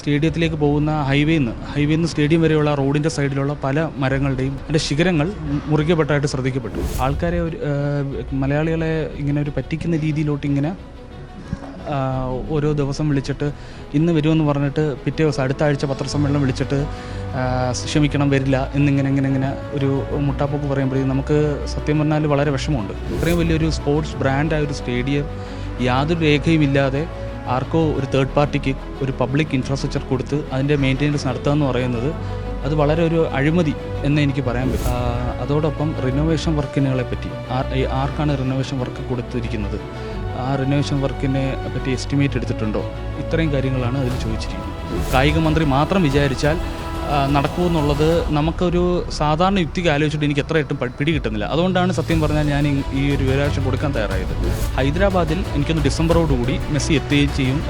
സ്റ്റേഡിയത്തിലേക്ക് പോകുന്ന ഹൈവേന്ന് ഹൈവേന്ന് സ്റ്റേഡിയം വരെയുള്ള റോഡിന്റെ സൈഡിലുള്ള പല മരങ്ങളുടെയും അതിന്റെ ശിഖരങ്ങൾ മുറിക്കപ്പെട്ടായിട്ട് ശ്രദ്ധിക്കപ്പെട്ടു. ആൾക്കാരെ ഒരു മലയാളികളെ ഇങ്ങനെ ഒരു പറ്റിക്കുന്ന രീതിയിലോട്ട് ഇങ്ങനെ ഓരോ ദിവസം വിളിച്ചിട്ട് ഇന്ന് വരുമെന്ന് പറഞ്ഞിട്ട് പിറ്റേ ദിവസം അടുത്ത ആഴ്ച പത്രസമ്മേളനം വിളിച്ചിട്ട് ക്ഷമിക്കണം വരില്ല എന്നിങ്ങനെ ഇങ്ങനെ ഇങ്ങനെ ഒരു മുട്ടാപ്പൊക്ക് പറയുമ്പോഴേക്കും നമുക്ക് സത്യം പറഞ്ഞാൽ വളരെ വിഷമമുണ്ട്. ഇത്രയും വലിയൊരു സ്പോർട്സ് ബ്രാൻഡായ ഒരു സ്റ്റേഡിയം യാതൊരു രേഖയും ഇല്ലാതെ ആർക്കോ ഒരു തേർഡ് പാർട്ടിക്ക് ഒരു പബ്ലിക് ഇൻഫ്രാസ്ട്രക്ചർ കൊടുത്ത് അതിന്റെ മെയിന്റെനൻസ് നടത്തുക എന്ന് പറയുന്നത് അത് വളരെ ഒരു അഴിമതി എന്ന് എനിക്ക് പറയാൻ പറ്റും അതോടൊപ്പം റിനോവേഷൻ വർക്കിനുകളെ പറ്റി ആർ- ആർക്കാണ് റിനോവേഷൻ വർക്ക് കൊടുത്തിരിക്കുന്നത്? ആ റിനോവേഷൻ വർക്കിനെ പറ്റി എസ്റ്റിമേറ്റ് എടുത്തിട്ടുണ്ടോ? ഇത്രയും കാര്യങ്ങളാണ് അതിൽ ചോദിച്ചിരിക്കുന്നത്. കായിക മന്ത്രി മാത്രം വിചാരിച്ചാൽ ആ, നടക്കുമെന്നുള്ളത് നമുക്കൊരു സാധാരണ യുക്തിക്ക് ആലോചിച്ചിട്ട് എനിക്ക് എത്ര എട്ടും പ- പിടി കിട്ടുന്നില്ല. അതുകൊണ്ടാണ് സത്യം പറഞ്ഞാൽ ഞാൻ ഈ- ഒരു വിവരാശം കൊടുക്കാൻ തയ്യാറായത്. ഹൈദരാബാദിൽ എനിക്കൊന്ന് ഡിസംബറോടുകൂടി മെസ്സി എത്തുകയും ചെയ്യും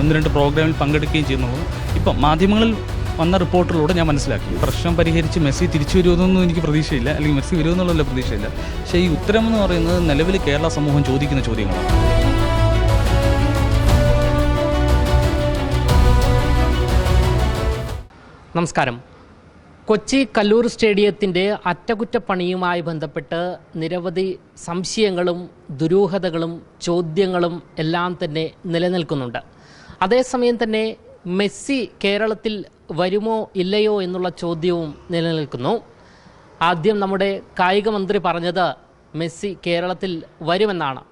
ഒന്ന് രണ്ട് പ്രോഗ്രാമിൽ പങ്കെടുക്കുകയും ചെയ്യുന്നുള്ളത് ഇപ്പം മാധ്യമങ്ങളിൽ വന്ന റിപ്പോർട്ടിലൂടെ ഞാൻ മനസ്സിലാക്കി. പ്രശ്നം പരിഹരിച്ച് മെസ്സി തിരിച്ചു വരുമെന്നൊന്നും എനിക്ക് പ്രതീക്ഷയില്ല. അല്ലെങ്കിൽ മെസ്സി വരുമെന്നുള്ള പ്രതീക്ഷയില്ല. പക്ഷേ ഈ ഉത്തരം എന്ന് പറയുന്നത് നിലവിൽ കേരള സമൂഹം ചോദിക്കുന്ന ചോദ്യങ്ങളാണ്. നമസ്കാരം. കൊച്ചി കല്ലൂർ സ്റ്റേഡിയത്തിന്റെ അറ്റകുറ്റപ്പണിയുമായി ബന്ധപ്പെട്ട് നിരവധി സംശയങ്ങളും ദുരൂഹതകളും ചോദ്യങ്ങളും എല്ലാം തന്നെ നിലനിൽക്കുന്നുണ്ട്. അതേസമയം തന്നെ മെസ്സി കേരളത്തിൽ വരുമോ ഇല്ലയോ എന്നുള്ള ചോദ്യവും നിലനിൽക്കുന്നു. ആദ്യം നമ്മുടെ കായിക മന്ത്രി പറഞ്ഞത് മെസ്സി കേരളത്തിൽ വരുമെന്നാണ്.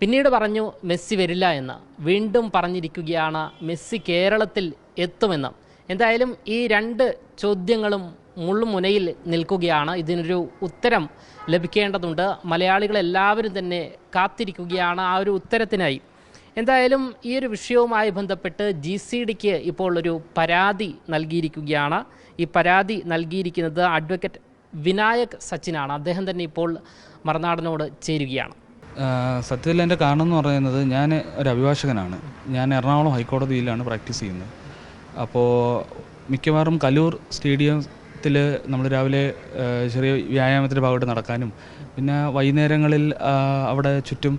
പിന്നീട് പറഞ്ഞു മെസ്സി വരില്ല എന്ന്. വീണ്ടും പറഞ്ഞിരിക്കുകയാണ് മെസ്സി കേരളത്തിൽ എത്തുമെന്ന്. എന്തായാലും ഈ രണ്ട് ചോദ്യങ്ങളും മുള്ളുമുനയിൽ നിൽക്കുകയാണ്. ഇതിനൊരു ഉത്തരം ലഭിക്കേണ്ടതുണ്ട്. മലയാളികൾ എല്ലാവരും തന്നെ കാത്തിരിക്കുകയാണ് ആ ഒരു ഉത്തരത്തിനായി. എന്തായാലും ഈ ഒരു വിഷയവുമായി ബന്ധപ്പെട്ട് ജി സി ഡിക്ക് ഇപ്പോൾ ഒരു പരാതി നൽകിയിരിക്കുകയാണ്. ഈ പരാതി നൽകിയിരിക്കുന്നത് അഡ്വക്കേറ്റ് വിനായക് സച്ചിനാണ്. അദ്ദേഹം തന്നെ ഇപ്പോൾ മറുനാടനോട് ചേരുകയാണ്. സത്യത്തിൽ എന്റെ കാരണം എന്ന് പറയുന്നത് ഞാൻ ഒരു അഭിഭാഷകനാണ്. ഞാൻ എറണാകുളം ഹൈക്കോടതിയിലാണ് പ്രാക്ടീസ് ചെയ്യുന്നത്. അപ്പോൾ മിക്കവാറും കലൂർ സ്റ്റേഡിയത്തിൽ നമ്മൾ രാവിലെ ചെറിയ വ്യായാമത്തിന്റെ ഭാഗമായിട്ട് നടക്കാനും പിന്നെ വൈകുന്നേരങ്ങളിൽ അവിടെ ചുറ്റും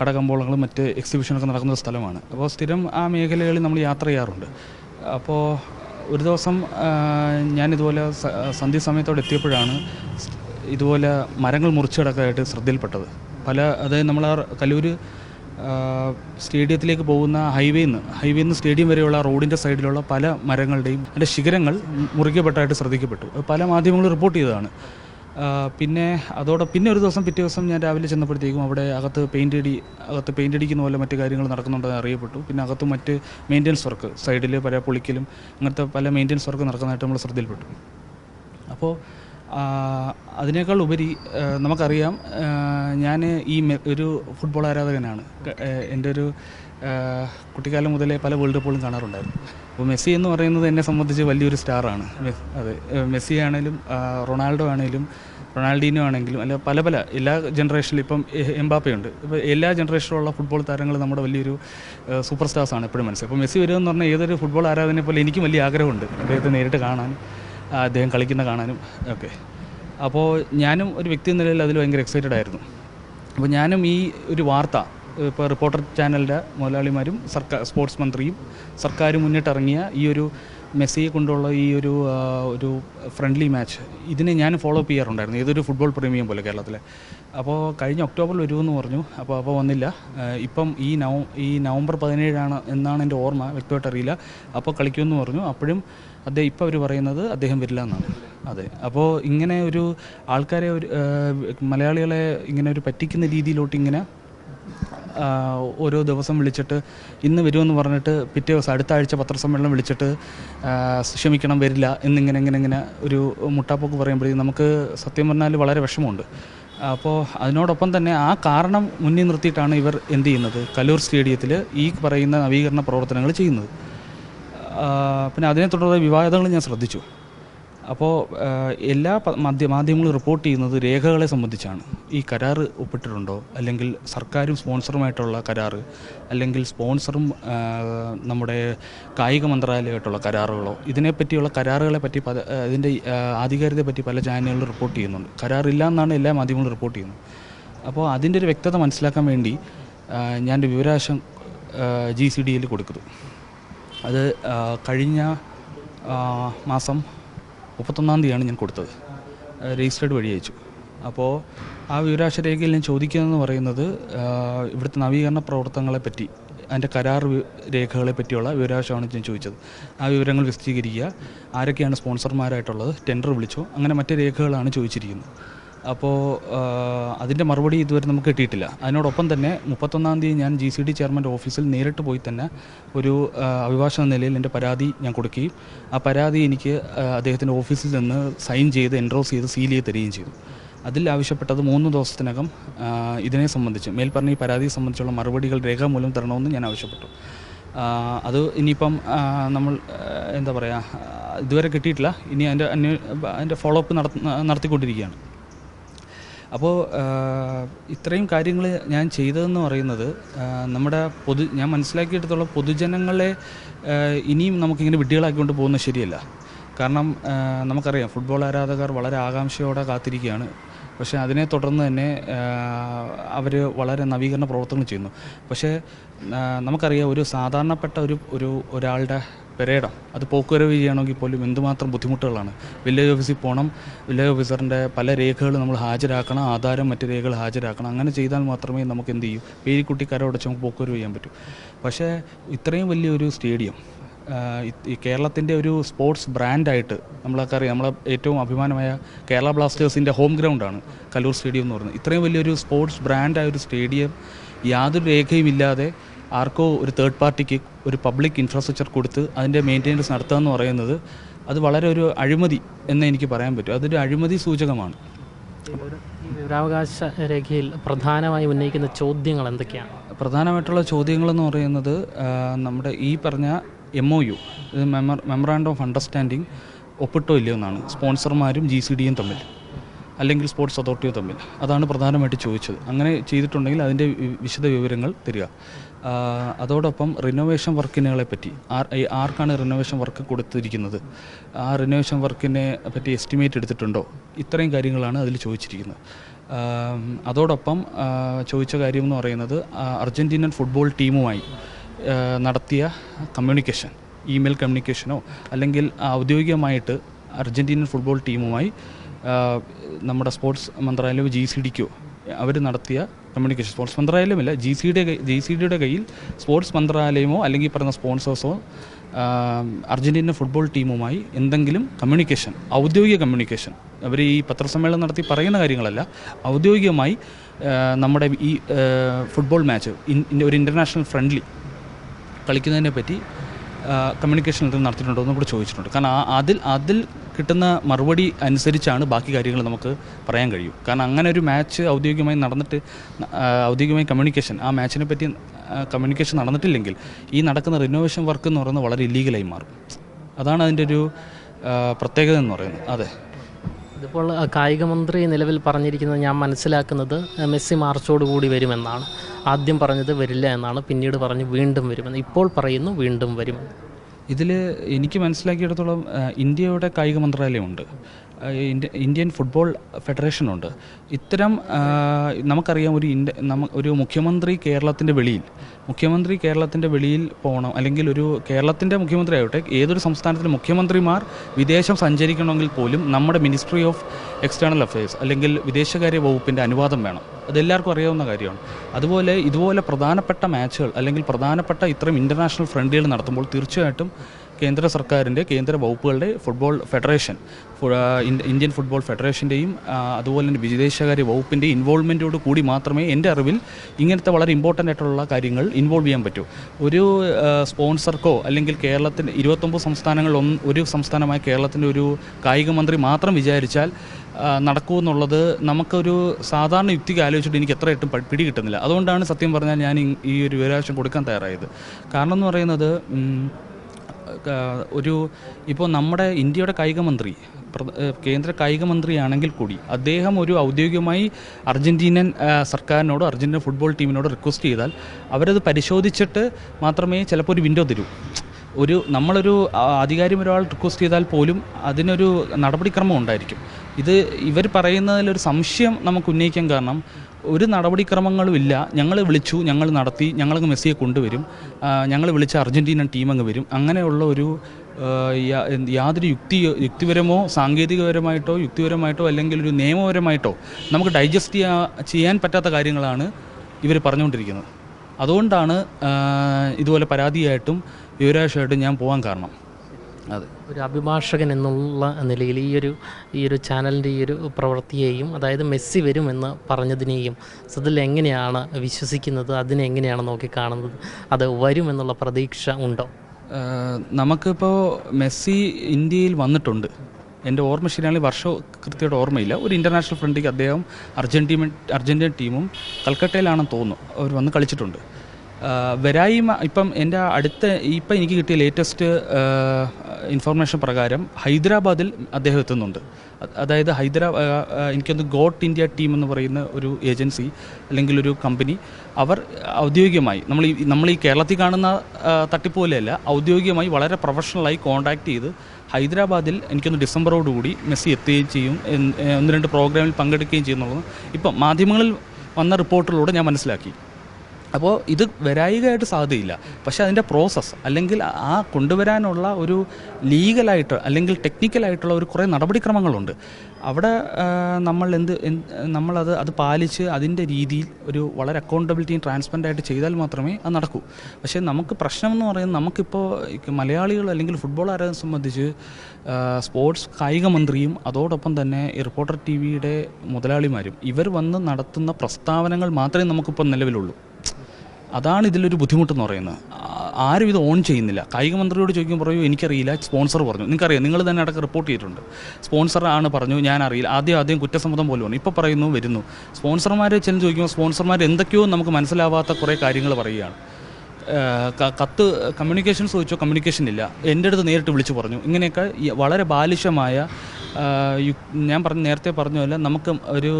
കടകമ്പോളങ്ങളും മറ്റ് എക്സിബിഷനൊക്കെ നടക്കുന്ന സ്ഥലമാണ്. അപ്പോൾ സ്ഥിരം ആ മേഖലകളിൽ നമ്മൾ യാത്ര ചെയ്യാറുണ്ട്. അപ്പോൾ ഒരു ദിവസം ഞാനിതുപോലെ സന്ധ്യ സമയത്തോടെ എത്തിയപ്പോഴാണ് ഇതുപോലെ മരങ്ങൾ മുറിച്ചു കിടക്കാനായിട്ട് ശ്രദ്ധയിൽപ്പെട്ടത്. പല അതായത് നമ്മൾ ആ കലൂര് ആ, സ്റ്റേഡിയത്തിലേക്ക് പോകുന്ന ഹൈവേയിൽ നിന്ന് ഹൈവേയിൽ നിന്ന് സ്റ്റേഡിയം വരെയുള്ള റോഡിന്റെ സൈഡിലുള്ള പല മരങ്ങളുടെയും അതിന്റെ ശിഖരങ്ങൾ മുറിക്കപ്പെട്ടായിട്ട് ശ്രദ്ധിക്കപ്പെട്ടു. പല മാധ്യമങ്ങളും റിപ്പോർട്ട് ചെയ്തതാണ്. പിന്നെ അതോടെ പിന്നെ ഒരു ദിവസം പിറ്റേ ദിവസം ഞാൻ രാവിലെ ചെന്നപ്പോഴത്തേക്കും അവിടെ അകത്ത് പെയിന്റ് അടി അകത്ത് പെയിന്റ് അടിക്കുന്ന പോലെ മറ്റു കാര്യങ്ങൾ നടക്കുന്നുണ്ടെന്ന് അറിയപ്പെട്ടു. പിന്നെ അകത്ത് മറ്റ് മെയിന്റെനൻസ് വർക്ക് സൈഡിൽ പല പൊളിക്കലും അങ്ങനത്തെ പല മെയിന്റെനൻസ് വർക്ക് നടക്കുന്നതായിട്ട് നമ്മൾ ശ്രദ്ധയിൽപ്പെട്ടു. അപ്പോൾ അതിനേക്കാൾ ഉപരി നമുക്കറിയാം ഞാൻ ഈ മെ- ഒരു ഫുട്ബോൾ ആരാധകനാണ്. എന്റെ ഒരു കുട്ടിക്കാലം മുതലേ പല വേൾഡ് കപ്പുകളും കാണാറുണ്ടായിരുന്നു. അപ്പോൾ മെസ്സി എന്ന് പറയുന്നത് എന്നെ സംബന്ധിച്ച് വലിയൊരു സ്റ്റാറാണ്. അതെ മെസ്സി ആണെങ്കിലും റൊണാൾഡോ ആണെങ്കിലും റൊണാൾഡീനോ ആണെങ്കിലും അല്ല പല പല എല്ലാ ജനറേഷനിലും ഇപ്പം എംബാപ്പയുണ്ട് ഇപ്പോൾ എല്ലാ ജനറേഷനിലുള്ള ഫുട്ബോൾ താരങ്ങൾ നമ്മുടെ വലിയൊരു സൂപ്പർ സ്റ്റാർസാണ് എപ്പോഴും മനസ്സിലായി അപ്പോൾ മെസ്സി വരുമെന്ന് പറഞ്ഞാൽ ഏതൊരു ഫുട്ബോൾ ആരാധനയെ പോലെ എനിക്കും വലിയ ആഗ്രഹമുണ്ട്. അദ്ദേഹത്തെ നേരിട്ട് കാണാൻ. അദ്ദേഹം കളിക്കുന്ന കാണാനും ഒക്കെ. അപ്പോൾ ഞാനും ഒരു വ്യക്തി എന്ന നിലയിൽ അതിൽ ഭയങ്കര എക്സൈറ്റഡ് ആയിരുന്നു. അപ്പോൾ ഞാനും ഈ ഒരു വാർത്ത ഇപ്പോൾ റിപ്പോർട്ടർ ചാനലിന്റെ മുതലാളിമാരും സർക്കാർ സ്പോർട്സ് മന്ത്രിയും സർക്കാരും മുന്നിട്ടിറങ്ങിയ ഈ ഒരു മെസ്സിയെ കൊണ്ടുള്ള ഈ ഒരു ഒരു ഫ്രണ്ട്ലി മാച്ച് ഇതിനെ ഞാൻ ഫോളോ അപ്പ് ചെയ്യാറുണ്ടായിരുന്നു. ഏതൊരു ഫുട്ബോൾ പ്രീമിയം പോലെ കേരളത്തിലെ. അപ്പോൾ കഴിഞ്ഞ ഒക്ടോബറിൽ വരുമെന്ന് പറഞ്ഞു. അപ്പോൾ അപ്പോൾ വന്നില്ല. ഇപ്പം ഈ നവ ഈ നവംബർ പതിനേഴാണ് എന്നാണ് എന്റെ ഓർമ്മ. വ്യക്തമായിട്ട് അറിയില്ല. അപ്പോൾ കളിക്കുമെന്ന് പറഞ്ഞു. അപ്പോഴും അദ്ദേഹം ഇപ്പോൾ അവർ പറയുന്നത് അദ്ദേഹം വരില്ല എന്നാണ്. അതെ. അപ്പോൾ ഇങ്ങനെ ഒരു ആൾക്കാരെ ഒരു മലയാളികളെ ഇങ്ങനെ ഒരു പറ്റിക്കുന്ന രീതിയിലോട്ട് ഇങ്ങനെ ഓരോ ദിവസം വിളിച്ചിട്ട് ഇന്ന് വരുമെന്ന് പറഞ്ഞിട്ട് പിറ്റേ ദിവസം അടുത്ത ആഴ്ച പത്രസമ്മേളനം വിളിച്ചിട്ട് ക്ഷമിക്കണം വരില്ല എന്നിങ്ങനെ ഇങ്ങനെ ഇങ്ങനെ ഒരു മുട്ടാപ്പോക്ക് പറയുമ്പോഴേക്കും നമുക്ക് സത്യം പറഞ്ഞാൽ വളരെ വിഷമമുണ്ട്. അപ്പോൾ അതിനോടൊപ്പം തന്നെ ആ കാരണം മുന്നിൽ നിർത്തിയിട്ടാണ് ഇവർ എന്ത് ചെയ്യുന്നത്? കലൂർ സ്റ്റേഡിയത്തിൽ ഈ പറയുന്ന നവീകരണ പ്രവർത്തനങ്ങൾ ചെയ്യുന്നത്. പിന്നെ അതിനെ തുടർന്ന് വിവാദങ്ങൾ ഞാൻ ശ്രദ്ധിച്ചു. അപ്പോൾ എല്ലാ മാധ്യ മാധ്യമങ്ങളും റിപ്പോർട്ട് ചെയ്യുന്നത് രേഖകളെ സംബന്ധിച്ചാണ്. ഈ കരാർ ഒപ്പിട്ടിട്ടുണ്ടോ? അല്ലെങ്കിൽ സർക്കാരും സ്പോൺസറുമായിട്ടുള്ള കരാർ അല്ലെങ്കിൽ സ്പോൺസറും നമ്മുടെ കായിക മന്ത്രാലയമായിട്ടുള്ള കരാറുകളോ? ഇതിനെപ്പറ്റിയുള്ള കരാറുകളെ പറ്റി പല ഇതിന്റെ ആധികാരികതയെ പറ്റി പല ചാനലുകളും റിപ്പോർട്ട് ചെയ്യുന്നുണ്ട്. കരാറില്ല എന്നാണ് എല്ലാ മാധ്യമങ്ങളും റിപ്പോർട്ട് ചെയ്യുന്നത്. അപ്പോൾ അതിന്റെ ഒരു വ്യക്തത മനസ്സിലാക്കാൻ വേണ്ടി ഞാൻ വിവരാശം ജി സി ഡിയിൽ കൊടുക്കുന്നു. അത് കഴിഞ്ഞ മാസം മുപ്പത്തൊന്നാം തീയതിയാണ് ഞാൻ കൊടുത്തത്. രജിസ്റ്റേർഡ് വഴി അയച്ചു. അപ്പോൾ ആ വിവരാശരേഖയിൽ ഞാൻ ചോദിക്കുന്നതെന്ന് പറയുന്നത് ഇവിടുത്തെ നവീകരണ പ്രവർത്തനങ്ങളെ പറ്റി അതിന്റെ കരാർ രേഖകളെ പറ്റിയുള്ള വിവരാശമാണ് ഞാൻ ചോദിച്ചത്. ആ വിവരങ്ങൾ വിശദീകരിക്കുക. ആരൊക്കെയാണ് സ്പോൺസർമാരായിട്ടുള്ളത്? ടെൻഡർ വിളിച്ചോ? അങ്ങനെ മറ്റു രേഖകളാണ് ചോദിച്ചിരിക്കുന്നത്. അപ്പോൾ അതിന്റെ മറുപടി ഇതുവരെ നമുക്ക് കിട്ടിയിട്ടില്ല. അതിനോടൊപ്പം തന്നെ മുപ്പത്തൊന്നാം തീയതി ഞാൻ ജി സി ഡി ചെയർമാന്റെ ഓഫീസിൽ നേരിട്ട് പോയി തന്നെ ഒരു അഭിഭാഷക നിലയിൽ എന്റെ പരാതി ഞാൻ കൊടുക്കുകയും ആ പരാതി എനിക്ക് അദ്ദേഹത്തിന്റെ ഓഫീസിൽ നിന്ന് സൈൻ ചെയ്ത് എൻട്രോസ് ചെയ്ത് സീൽ ചെയ്ത് തരികയും ചെയ്തു. അതിൽ ആവശ്യപ്പെട്ടത് മൂന്ന് ദിവസത്തിനകം ഇതിനെ സംബന്ധിച്ച് മേൽപ്പറഞ്ഞ ഈ പരാതിയെ സംബന്ധിച്ചുള്ള മറുപടികൾ രേഖാമൂലം തരണമെന്ന് ഞാൻ ആവശ്യപ്പെട്ടു. അത് ഇനിയിപ്പം നമ്മൾ എന്താ പറയുക ഇതുവരെ കിട്ടിയിട്ടില്ല. ഇനി അതിന്റെ അന്വേ അതിന്റെ ഫോളോ അപ്പ് നടത്തി നടത്തിക്കൊണ്ടിരിക്കുകയാണ്. അപ്പോൾ ഇത്രയും കാര്യങ്ങൾ ഞാൻ ചെയ്തതെന്ന് പറയുന്നത് നമ്മുടെ പൊതു ഞാൻ മനസ്സിലാക്കിയെടുത്തോളം പൊതുജനങ്ങളെ ഇനിയും നമുക്കിങ്ങനെ വിഡ്ഢികളാക്കിക്കൊണ്ട് പോകുന്നത് ശരിയല്ല. കാരണം നമുക്കറിയാം ഫുട്ബോൾ ആരാധകർ വളരെ ആകാംക്ഷയോടെ കാത്തിരിക്കുകയാണ്. പക്ഷേ അതിനെ തുടർന്ന് തന്നെ അവർ വളരെ നവീകരണ പ്രവർത്തനങ്ങൾ ചെയ്യുന്നു. പക്ഷേ നമുക്കറിയാം ഒരു സാധാരണപ്പെട്ട ഒരു ഒരു ഒരാളുടെ പെരേടം. അത് പോക്കുവരവ് ചെയ്യണമെങ്കിൽ പോലും എന്തുമാത്രം ബുദ്ധിമുട്ടുകളാണ്. വില്ലേജ് ഓഫീസിൽ പോകണം. വില്ലേജ് ഓഫീസറിന്റെ പല രേഖകൾ നമ്മൾ ഹാജരാക്കണം. ആധാരം മറ്റ് രേഖകൾ ഹാജരാക്കണം. അങ്ങനെ ചെയ്താൽ മാത്രമേ നമുക്ക് എന്ത് ചെയ്യൂ? പേരിക്കുട്ടി കരമടച്ച് നമുക്ക് പോക്കുവരവ് ചെയ്യാൻ പറ്റൂ. പക്ഷേ ഇത്രയും വലിയൊരു സ്റ്റേഡിയം ഈ- കേരളത്തിന്റെ ഒരു സ്പോർട്സ് ബ്രാൻഡായിട്ട് നമ്മളൊക്കെ അറിയാം നമ്മളെ ഏറ്റവും അഭിമാനമായ കേരള ബ്ലാസ്റ്റേഴ്സിന്റെ ഹോം ഗ്രൗണ്ടാണ് കല്ലൂർ സ്റ്റേഡിയം എന്ന് പറയുന്നത്. ഇത്രയും വലിയൊരു സ്പോർട്സ് ബ്രാൻഡായ ഒരു സ്റ്റേഡിയം യാതൊരു രേഖയും ഇല്ലാതെ ആർക്കോ ഒരു തേർഡ് പാർട്ടിക്ക് ഒരു പബ്ലിക് ഇൻഫ്രാസ്ട്രക്ചർ കൊടുത്ത് അതിന്റെ മെയിന്റെനൻസ് നടത്തുക എന്ന് പറയുന്നത് അത് വളരെ ഒരു അഴിമതി എന്ന് എനിക്ക് പറയാൻ പറ്റും. അതൊരു അഴിമതി സൂചകമാണ്. വിവരാവകാശ രേഖയിൽ പ്രധാനമായി ഉന്നയിക്കുന്ന ചോദ്യങ്ങൾ എന്തൊക്കെയാണ്? പ്രധാനമായിട്ടുള്ള ചോദ്യങ്ങളെന്ന് പറയുന്നത് നമ്മുടെ ഈ പറഞ്ഞ M O U memorandum of understanding ഒപ്പിട്ടോ ഇല്ലയോ എന്നാണ്. സ്പോൺസർമാരും ജി സി ഡിയും തമ്മിൽ. അല്ലെങ്കിൽ സ്പോർട്സ് അതോറിറ്റിയോ തമ്മിൽ. അതാണ് പ്രധാനമായിട്ട് ചോദിച്ചത്. അങ്ങനെ ചെയ്തിട്ടുണ്ടെങ്കിൽ അതിന്റെ വിശദ വിവരങ്ങൾ തരിക. അതോടൊപ്പം റിനോവേഷൻ വർക്കിനുകളെ പറ്റി ആർ ആർക്കാണ് റിനോവേഷൻ വർക്ക് കൊടുത്തിരിക്കുന്നത്? ആ റിനോവേഷൻ വർക്കിനെ പറ്റി എസ്റ്റിമേറ്റ് എടുത്തിട്ടുണ്ടോ? ഇത്രയും കാര്യങ്ങളാണ് അതിൽ ചോദിച്ചിരിക്കുന്നത്. അതോടൊപ്പം ചോദിച്ച കാര്യം എന്ന് പറയുന്നത് അർജന്റീനൻ ഫുട്ബോൾ ടീമുമായി നടത്തിയ കമ്മ്യൂണിക്കേഷൻ ഇമെയിൽ കമ്മ്യൂണിക്കേഷനോ അല്ലെങ്കിൽ ഔദ്യോഗികമായിട്ട് അർജന്റീനൻ ഫുട്ബോൾ ടീമുമായി നമ്മുടെ സ്പോർട്സ് മന്ത്രാലയവും ജി സി ഡിക്കോ അവർ നടത്തിയ communication sports മന്ത്രാലയമല്ല G C D G C ഡിയുടെ കയ്യിൽ സ്പോർട്സ് മന്ത്രാലയമോ അല്ലെങ്കിൽ പറയുന്ന സ്പോൺസേഴ്സോ അർജന്റീന ഫുട്ബോൾ ടീമുമായി എന്തെങ്കിലും കമ്മ്യൂണിക്കേഷൻ ഔദ്യോഗിക കമ്മ്യൂണിക്കേഷൻ അവർ ഈ പത്രസമ്മേളനം നടത്തി പറയുന്ന കാര്യങ്ങളല്ല ഔദ്യോഗികമായി നമ്മുടെ ഈ ഫുട്ബോൾ മാച്ച് ഒരു ഇന്റർനാഷണൽ ഫ്രണ്ട്ലി കളിക്കുന്നതിനെ പറ്റി കമ്മ്യൂണിക്കേഷൻ എന്തെങ്കിലും നടത്തിയിട്ടുണ്ടോ എന്നും കൂടി ചോദിച്ചിട്ടുണ്ട്. കാരണം അതിൽ അതിൽ കിട്ടുന്ന മറുപടി അനുസരിച്ചാണ് ബാക്കി കാര്യങ്ങൾ നമുക്ക് പറയാൻ കഴിയും. കാരണം അങ്ങനെ ഒരു മാച്ച് ഔദ്യോഗികമായി നടന്നിട്ട് ഔദ്യോഗികമായി കമ്മ്യൂണിക്കേഷൻ ആ മാച്ചിനെ പറ്റി കമ്മ്യൂണിക്കേഷൻ നടന്നിട്ടില്ലെങ്കിൽ ഈ നടക്കുന്ന റിനോവേഷൻ വർക്ക് എന്ന് പറയുന്നത് വളരെ ഇല്ലീഗലായി മാറും. അതാണ് അതിന്റെ ഒരു പ്രത്യേകത എന്ന് പറയുന്നത്. അതെ. ഇതിപ്പോൾ കായികമന്ത്രി കായിക മന്ത്രി നിലവിൽ പറഞ്ഞിരിക്കുന്നത് ഞാൻ മനസ്സിലാക്കുന്നത് മെസ്സി മാർച്ചോട് കൂടി വരുമെന്നാണ്. ആദ്യം പറഞ്ഞത് വരില്ല എന്നാണ് പിന്നീട് പറഞ്ഞ് വീണ്ടും വരുമെന്ന്. ഇപ്പോൾ പറയുന്നു വീണ്ടും വരുമെന്ന് ഇതിൽ എനിക്ക് മനസ്സിലാക്കിയിടത്തോളം ഇന്ത്യയുടെ കായിക മന്ത്രാലയമുണ്ട്. ഇന്ത്യൻ ഫുട്ബോൾ ഫെഡറേഷനുണ്ട് ഇത്തരം നമുക്കറിയാം ഒരു ഇന്ത്യ ഒരു മുഖ്യമന്ത്രി കേരളത്തിന്റെ വെളിയിൽ മുഖ്യമന്ത്രി കേരളത്തിന്റെ വെളിയിൽ പോകണം അല്ലെങ്കിൽ ഒരു കേരളത്തിന്റെ മുഖ്യമന്ത്രി ആവട്ടെ ഏതൊരു സംസ്ഥാനത്തിലെ മുഖ്യമന്ത്രിമാർ വിദേശം സഞ്ചരിക്കണമെങ്കിൽ പോലും നമ്മുടെ മിനിസ്ട്രി ഓഫ് എക്സ്റ്റേണൽ അഫയേഴ്സ് അല്ലെങ്കിൽ വിദേശകാര്യ വകുപ്പിന്റെ അനുവാദം വേണം. അതെല്ലാവർക്കും അറിയാവുന്ന കാര്യമാണ്. അതുപോലെ ഇതുപോലെ പ്രധാനപ്പെട്ട മാച്ചുകൾ അല്ലെങ്കിൽ പ്രധാനപ്പെട്ട ഇത്തരം ഇന്റർനാഷണൽ ഫ്രണ്ടുകൾ നടത്തുമ്പോൾ തീർച്ചയായിട്ടും കേന്ദ്ര സർക്കാരിന്റെ കേന്ദ്ര വകുപ്പുകളുടെ ഫുട്ബോൾ ഫെഡറേഷൻ ഇന്ത്യൻ ഫുട്ബോൾ ഫെഡറേഷന്റെയും അതുപോലെ തന്നെ വിദേശകാര്യ വകുപ്പിന്റെ ഇൻവോൾവ്മെന്റോട് കൂടി മാത്രമേ എന്റെ അറിവിൽ ഇങ്ങനത്തെ വളരെ ഇമ്പോർട്ടന്റ് ആയിട്ടുള്ള കാര്യങ്ങൾ ഇൻവോൾവ് ചെയ്യാൻ പറ്റൂ. ഒരു സ്പോൺസർക്കോ അല്ലെങ്കിൽ കേരളത്തിന്റെ ഇരുപത്തൊമ്പത് സംസ്ഥാനങ്ങളിലൊന്ന് ഒരു സംസ്ഥാനമായ കേരളത്തിന്റെ ഒരു കായിക മന്ത്രി മാത്രം വിചാരിച്ചാൽ നടക്കൂ എന്നുള്ളത് നമുക്കൊരു സാധാരണ യുക്തിക്ക് ആലോചിച്ചിട്ട് എനിക്ക് എത്ര എട്ടും പ- പിടി കിട്ടുന്നില്ല അതുകൊണ്ടാണ് സത്യം പറഞ്ഞാൽ ഞാൻ ഈ- ഒരു വിവരാവശ്യം കൊടുക്കാൻ തയ്യാറായത്. കാരണം എന്ന് പറയുന്നത് ഒരു ഇപ്പോൾ നമ്മുടെ ഇന്ത്യയുടെ കായിക മന്ത്രി കേന്ദ്ര കായിക മന്ത്രിയാണെങ്കിൽ കൂടി അദ്ദേഹം ഒരു ഔദ്യോഗികമായി അർജന്റീനൻ സർക്കാരിനോട് അർജന്റീന ഫുട്ബോൾ ടീമിനോട് റിക്വസ്റ്റ് ചെയ്താൽ അവരത് പരിശോധിച്ചിട്ട് മാത്രമേ ചിലപ്പോൾ ഒരു വിൻഡോ തരൂ. ഒരു നമ്മളൊരു അധികാരി ഒരാൾ റിക്വസ്റ്റ് ചെയ്താൽ പോലും അതിനൊരു നടപടിക്രമം ഉണ്ടായിരിക്കും. ഇത് ഇവർ പറയുന്നതിലൊരു സംശയം നമുക്ക് ഉന്നയിക്കാൻ കാരണം ഒരു നടപടിക്രമങ്ങളും ഇല്ല ഞങ്ങൾ വിളിച്ചു ഞങ്ങൾ നടത്തി ഞങ്ങൾക്ക് മെസ്സിയെ കൊണ്ടുവരും. ഞങ്ങൾ വിളിച്ച അർജന്റീന ടീം അങ്ങ് വരും. അങ്ങനെയുള്ള ഒരു യാതൊരു യുക്തി യുക്തിപരമോ സാങ്കേതികപരമായിട്ടോ യുക്തിപരമായിട്ടോ അല്ലെങ്കിൽ ഒരു നിയമപരമായിട്ടോ നമുക്ക് ഡൈജസ്റ്റ് ചെയ്യാ ചെയ്യാൻ പറ്റാത്ത കാര്യങ്ങളാണ് ഇവർ പറഞ്ഞുകൊണ്ടിരിക്കുന്നത്. അതുകൊണ്ടാണ് ഇതുപോലെ പരാതിയായിട്ടും വിവരാശമായിട്ടും ഞാൻ പോകാൻ കാരണം. ഒരു അഭിഭാഷകൻ എന്നുള്ള നിലയിൽ ഈ ഒരു ഈ ഒരു ചാനലിന്റെ ഈ ഒരു പ്രവൃത്തിയെയും അതായത് മെസ്സി വരുമെന്ന് പറഞ്ഞതിനെയും സതിൽ എങ്ങനെയാണ് വിശ്വസിക്കുന്നത്? അതിനെ എങ്ങനെയാണ് നോക്കിക്കാണുന്നത് അത് വരുമെന്നുള്ള പ്രതീക്ഷ ഉണ്ടോ? നമുക്കിപ്പോൾ മെസ്സി ഇന്ത്യയിൽ വന്നിട്ടുണ്ട്. എന്റെ ഓർമ്മ ശരിയാണെങ്കിൽ വർഷം കൃത്യമായിട്ട് ഓർമ്മയില്ല. ഒരു ഇന്റർനാഷണൽ ഫ്രണ്ടിക്ക് അദ്ദേഹം അർജന്റീന അർജന്റീൻ ടീമും കൽക്കട്ടയിലാണെന്ന് തോന്നുന്നു. അവർ വന്ന് കളിച്ചിട്ടുണ്ട്. വരായിമ ഇപ്പം എന്റെ അടുത്ത ഇപ്പം എനിക്ക് കിട്ടിയ ലേറ്റസ്റ്റ് ഇൻഫർമേഷൻ പ്രകാരം ഹൈദരാബാദിൽ അദ്ദേഹം എത്തുന്നുണ്ട്. അതായത് ഹൈദരാബാദ് എനിക്കൊന്ന് ഗോട്ട് ഇന്ത്യ ടീം എന്ന് പറയുന്ന ഒരു ഏജൻസി അല്ലെങ്കിൽ ഒരു കമ്പനി അവർ ഔദ്യോഗികമായി നമ്മൾ ഈ നമ്മൾ ഈ കേരളത്തിൽ കാണുന്ന തട്ടിപ്പ് പോലെയല്ല ഔദ്യോഗികമായി വളരെ പ്രൊഫഷണലായി കോൺടാക്ട് ചെയ്ത് ഹൈദരാബാദിൽ എനിക്കൊന്ന് ഡിസംബറോടുകൂടി മെസ്സി എത്തുകയും ചെയ്യും ഒന്ന് രണ്ട് പ്രോഗ്രാമിൽ പങ്കെടുക്കുകയും ചെയ്യുന്നുള്ളത് ഇപ്പം മാധ്യമങ്ങളിൽ വന്ന റിപ്പോർട്ടിലൂടെ ഞാൻ മനസ്സിലാക്കി. അപ്പോൾ ഇത് വരായികയായിട്ട് സാധ്യയില്ല പക്ഷേ അതിന്റെ പ്രോസസ്സ് അല്ലെങ്കിൽ ആ കൊണ്ടുവരാനുള്ള ഒരു ലീഗലായിട്ട് അല്ലെങ്കിൽ ടെക്നിക്കലായിട്ടുള്ള ഒരു കുറേ നടപടിക്രമങ്ങളുണ്ട്. അവിടെ നമ്മൾ എന്ത് നമ്മളത് അത് പാലിച്ച് അതിന്റെ രീതിയിൽ ഒരു വളരെ അക്കൗണ്ടബിലിറ്റിയും ട്രാൻസ്പെറന്റ് ആയിട്ട് ചെയ്താൽ മാത്രമേ അത് നടക്കൂ. പക്ഷേ നമുക്ക് പ്രശ്നം എന്ന് പറയുന്നത് നമുക്കിപ്പോൾ മലയാളികൾ അല്ലെങ്കിൽ ഫുട്ബോൾ ആരെ സംബന്ധിച്ച് സ്പോർട്സ് കായിക മന്ത്രിയും അതോടൊപ്പം തന്നെ റിപ്പോർട്ടർ ടി വിയുടെ മുതലാളിമാരും ഇവർ വന്ന് നടത്തുന്ന പ്രസ്താവനകൾ മാത്രമേ നമുക്കിപ്പോൾ നിലവിലുള്ളൂ. അതാണ് ഇതിലൊരു ബുദ്ധിമുട്ടെന്ന് പറയുന്നത്. ആരും ഇത് ഓൺ ചെയ്യുന്നില്ല. കായിക മന്ത്രിയോട് ചോദിക്കുമ്പോൾ പറയൂ എനിക്കറിയില്ല. സ്പോൺസർ പറഞ്ഞു. നിങ്ങൾക്കറിയാം നിങ്ങൾ തന്നെ അടക്കം റിപ്പോർട്ട് ചെയ്തിട്ടുണ്ട്. സ്പോൺസർ ആണ് പറഞ്ഞു ഞാൻ അറിയില്ല. ആദ്യം ആദ്യം കുറ്റസമ്മതം പോലും പറഞ്ഞു ഇപ്പോൾ പറയുന്നു വരുന്നു. സ്പോൺസർമാരെ ചെന്ന് ചോദിക്കുമ്പോൾ സ്പോൺസർമാർ എന്തൊക്കെയോ നമുക്ക് മനസ്സിലാവാത്ത കുറേ കാര്യങ്ങൾ പറയുകയാണ്. കത്ത് കമ്മ്യൂണിക്കേഷൻസ് ചോദിച്ചോ കമ്മ്യൂണിക്കേഷൻ ഇല്ല. എന്റെ അടുത്ത് നേരിട്ട് വിളിച്ചു പറഞ്ഞു. ഇങ്ങനെയൊക്കെ വളരെ ബാലിശമായ ഞാൻ പറഞ്ഞ നേരത്തെ പറഞ്ഞ പോലെ നമുക്ക് ഒരു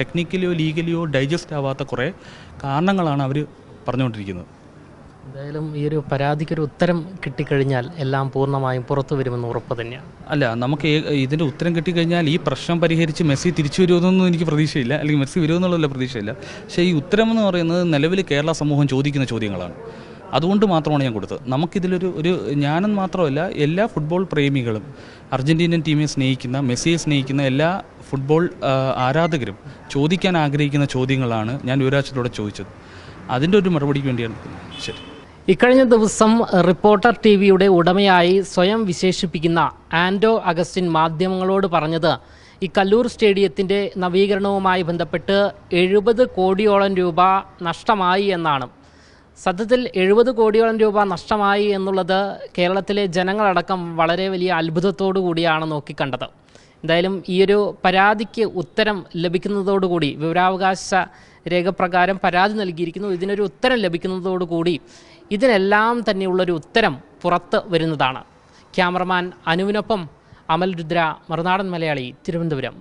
ടെക്നിക്കലിയോ ലീഗലിയോ ഡൈജസ്റ്റ് ആവാത്ത കുറേ കാരണങ്ങളാണ് അവർ പറഞ്ഞുകൊണ്ടിരിക്കുന്നത്. എന്തായാലും ഈ ഒരു പരാതിക്കൊരു ഉത്തരം കിട്ടിക്കഴിഞ്ഞാൽ എല്ലാം പൂർണമായും പുറത്തു വരുമെന്ന് ഉറപ്പ് തന്നെയാണ്. അല്ല നമുക്ക് ഇതിന്റെ ഇതിന്റെ ഉത്തരം കിട്ടിക്കഴിഞ്ഞാൽ ഈ പ്രശ്നം പരിഹരിച്ച് മെസ്സി തിരിച്ചു വരുമെന്നൊന്നും എനിക്ക് പ്രതീക്ഷയില്ല. അല്ലെങ്കിൽ മെസ്സി വരുമെന്നുള്ള പ്രതീക്ഷയില്ല. പക്ഷേ ഈ ഉത്തരം എന്ന് പറയുന്നത് നിലവിൽ കേരള സമൂഹം ചോദിക്കുന്ന ചോദ്യങ്ങളാണ്. അതുകൊണ്ട് മാത്രമാണ് ഞാൻ കൊടുത്തത്. നമുക്കിതിലൊരു ഒരു ഞാനും മാത്രമല്ല എല്ലാ ഫുട്ബോൾ പ്രേമികളും അർജന്റീനിയൻ ടീമിനെ സ്നേഹിക്കുന്ന മെസ്സിയെ സ്നേഹിക്കുന്ന എല്ലാ ഫുട്ബോൾ ആരാധകരും ചോദിക്കാൻ ആഗ്രഹിക്കുന്ന ചോദ്യങ്ങളാണ് ഞാൻ ഒരാഴ്ചയിലൂടെ ചോദിച്ചത്. അതിന്റെ ഒരു മറുപടിക്ക് വേണ്ടിയാണ്. ശരി. ഇക്കഴിഞ്ഞ ദിവസം റിപ്പോർട്ടർ ടി വിയുടെ ഉടമയായി സ്വയം വിശേഷിപ്പിക്കുന്ന ആൻഡോ അഗസ്റ്റിൻ മാധ്യമങ്ങളോട് പറഞ്ഞത് ഈ കല്ലൂർ സ്റ്റേഡിയത്തിന്റെ നവീകരണവുമായി ബന്ധപ്പെട്ട് എഴുപത് കോടിയോളം രൂപ നഷ്ടമായി എന്നാണ്. സത്യത്തിൽ എഴുപത് കോടിയോളം രൂപ നഷ്ടമായി എന്നുള്ളത് കേരളത്തിലെ ജനങ്ങളടക്കം വളരെ വലിയ അത്ഭുതത്തോടു കൂടിയാണ് നോക്കിക്കണ്ടത്. എന്തായാലും ഈ ഒരു പരാതിക്ക് ഉത്തരം ലഭിക്കുന്നതോടുകൂടി വിവരാവകാശ രേഖപ്രകാരം പരാതി നൽകിയിരിക്കുന്നു ഇതിനൊരു ഉത്തരം ലഭിക്കുന്നതോടുകൂടി ഇതിനെല്ലാം തന്നെയുള്ളൊരു ഉത്തരം പുറത്ത് വരുന്നതാണ്. ക്യാമറമാൻ അനുവിനൊപ്പം അമൽ രുദ്ര മറുനാടൻ മലയാളി തിരുവനന്തപുരം.